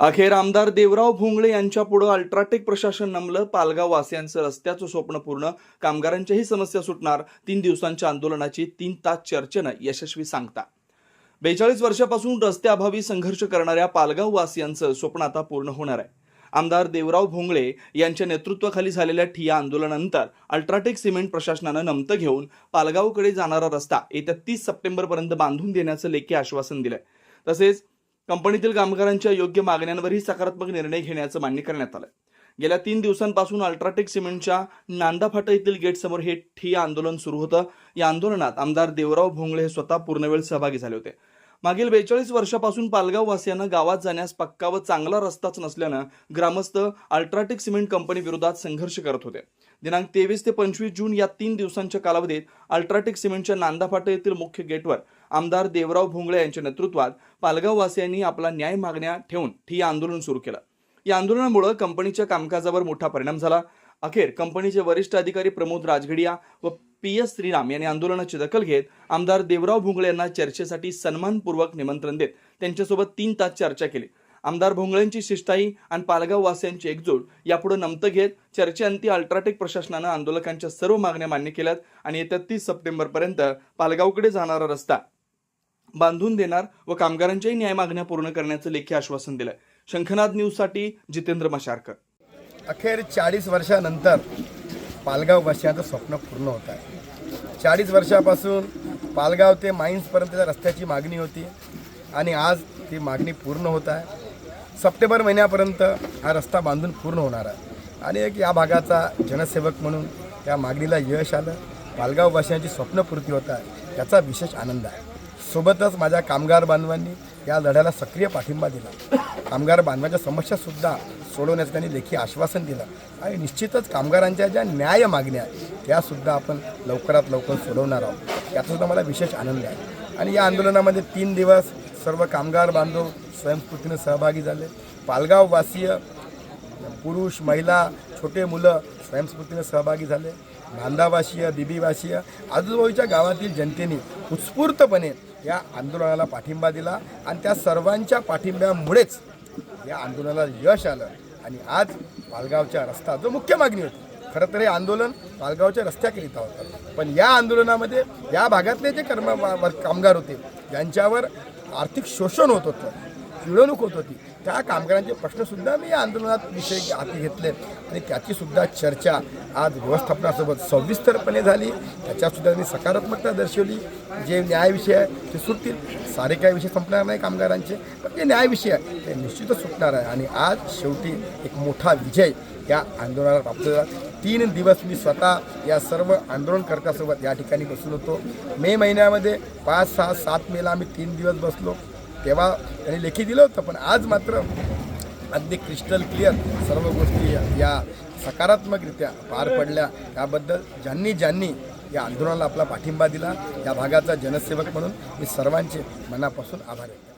अखेर आमदार देवराव भोंगळे यांच्या पुढे अल्ट्राटेक प्रशासन नमलं पालगाव वासियांचं रस्त्याचं स्वप्न पूर्ण कामगारांच्याही समस्या सुटणार तीन दिवसांच्या आंदोलनाची तीन तास चर्चेनं यशस्वी सांगता. बेचाळीस वर्षापासून रस्त्याअभावी संघर्ष करणाऱ्या पालगाव वासियांचं स्वप्न आता पूर्ण होणार आहे. आमदार देवराव भोंगळे यांच्या नेतृत्वाखाली झालेल्या ठिया आंदोलनानंतर अल्ट्राटेक सिमेंट प्रशासनानं नमतं घेऊन पालगावकडे जाणारा रस्ता येत्या तीस सप्टेंबरपर्यंत बांधून देण्याचं लेखी आश्वासन दिलंय. तसेच कंपनीतील कामगारांच्या योग्य मागण्यांवरही सकारात्मक निर्णय घेण्याचं मान्य करण्यात आलं गेल्या तीन दिवसांपासून अल्ट्राटेक सिमेंटच्या नांदा फाटा येथील गेटसमोर हे ठिय्या आंदोलन सुरू होतं. या आंदोलनात आमदार देवराव भोंगळे हे स्वतः पूर्णवेळ सहभागी झाले होते. मागील बेचाळीस वर्षापासून पालगाव वासियांना गावात जाण्यास पक्का व चांगला रस्ताच नसल्यानं ग्रामस्थ अल्ट्राटेक सिमेंट कंपनी विरोधात संघर्ष करत होते. दिनांक तेवीस ते पंचवीस जून या तीन दिवसांच्या कालावधीत अल्ट्राटेक सिमेंटच्या नांदाफाटे येथील मुख्य गेटवर आमदार देवराव भोंगळे यांच्या नेतृत्वात पालगाव वासियांनी आपला न्याय मागण्या ठेवून ठिय्या आंदोलन सुरू केलं. या आंदोलनामुळे कंपनीच्या कामकाजावर मोठा परिणाम झाला. अखेर कंपनीचे वरिष्ठ अधिकारी प्रमोद राजगडिया व पी एस श्रीराम यांनी आंदोलनाची दखल घेत आमदार देवराव भोंगळे यांना चर्चेसाठी सन्मानपूर्वक निमंत्रण देत त्यांच्यासोबत तीन तास चर्चा केली. आमदार भोंगळेंची शिष्टाई आणि पालगाव वासियांची एकजूट यापुढे नमतं घेत चर्चेअंती अल्ट्राटेक प्रशासनानं आंदोलकांच्या सर्व मागण्या मान्य केल्यात आणि येत्या तीस सप्टेंबरपर्यंत पालगावकडे जाणारा रस्ता बांधून देणार व कामगारांच्याही न्याय मागण्या पूर्ण करण्याचं लेखी आश्वासन दिलंय. शंखनाद न्यूजसाठी जितेंद्र मशारकर. अखेर चाळीस वर्षानंतर पालगाववासियांचं स्वप्न पूर्ण होत आहे. चाळीस वर्षापासून पालगाव ते माईन्सपर्यंतच्या रस्त्याची मागणी होती आणि आज ती मागणी पूर्ण होत आहे. सप्टेंबर महिन्यापर्यंत हा रस्ता बांधून पूर्ण होणार आहे. आणि एक या भागाचा जनसेवक म्हणून या मागणीला यश आलं. पालगाववासियांची स्वप्नपूर्ती होत आहे. याचा विशेष आनंद आहे. सोबतच माझ्या कामगार बांधवांनी या लढ्याला सक्रिय पाठिंबा दिला. कामगार बांधवांच्या समस्यासुद्धा सोडवण्याचं त्यांनी लेखी आश्वासन दिलं. आणि निश्चितच कामगारांच्या ज्या न्याय मागण्या आहेत त्यासुद्धा आपण लवकरात लवकर सोडवणार आहोत. याचासुद्धा मला विशेष आनंद आहे. आणि या आंदोलनामध्ये तीन दिवस सर्व कामगार बांधव स्वयंस्फूर्तीने सहभागी झाले. पालगाववासीय पुरुष महिला छोटे मुलं स्वयंस्फूर्तीने सहभागी झाले. नांदावासीय बिबीवासीय आजूबाजूच्या गावातील जनतेने उत्स्फूर्तपणे या आंदोलनाला पाठिंबा दिला. आणि त्या सर्वांच्या पाठिंब्यामुळेच या आंदोलनाला यश आलं. आणि आज पालगावच्या रस्ता जो मुख्य मागणी होती. खरं तर हे आंदोलन पालगावच्या रस्त्याकरिता होतं. पण या आंदोलनामध्ये या भागातले जे कर्म कामगार होते ज्यांच्यावर आर्थिक शोषण होत होतं पिळवणूक होत होती त्या कामगारांचे प्रश्नसुद्धा मी या आंदोलनात विषय हाती घेतले. आणि त्याचीसुद्धा चर्चा आज व्यवस्थापनासोबत सविस्तरपणे झाली. त्याच्यातसुद्धा त्यांनी सकारात्मकता दर्शवली. जे न्यायविषय आहे ते सुटतील. सारे काही विषय संपणार नाही कामगारांचे. पण जे न्यायविषय आहे ते निश्चितच सुटणार आहे. आणि आज शेवटी एक मोठा विजय या आंदोलनाला प्राप्त झाला तीन दिवस मी स्वतः या सर्व आंदोलनकर्त्यासोबत या ठिकाणी बसून होतो. मे महिन्यामध्ये पाच सहा सात मेला आम्ही तीन दिवस बसलो. तेव्हा त्यांनी लेखी दिलं होतं पण आज मात्र अगदी क्रिस्टल क्लिअर सर्व गोष्टी या- सकारात्मकरित्या पार पडल्या. त्याबद्दल ज्यांनी ज्यांनी या आंदोलनाला आपला पाठिंबा दिला या भागाचा जनसेवक म्हणून मी सर्वांचे मनापासून आभार आहे.